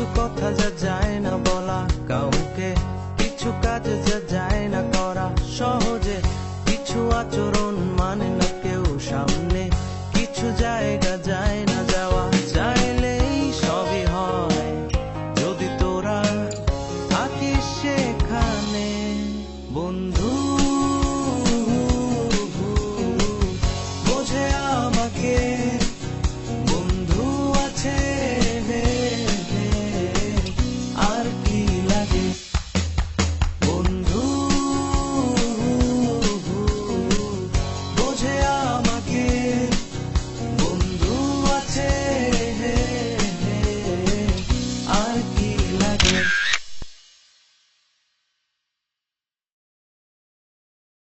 কিছু কথা যা যায় না বলা।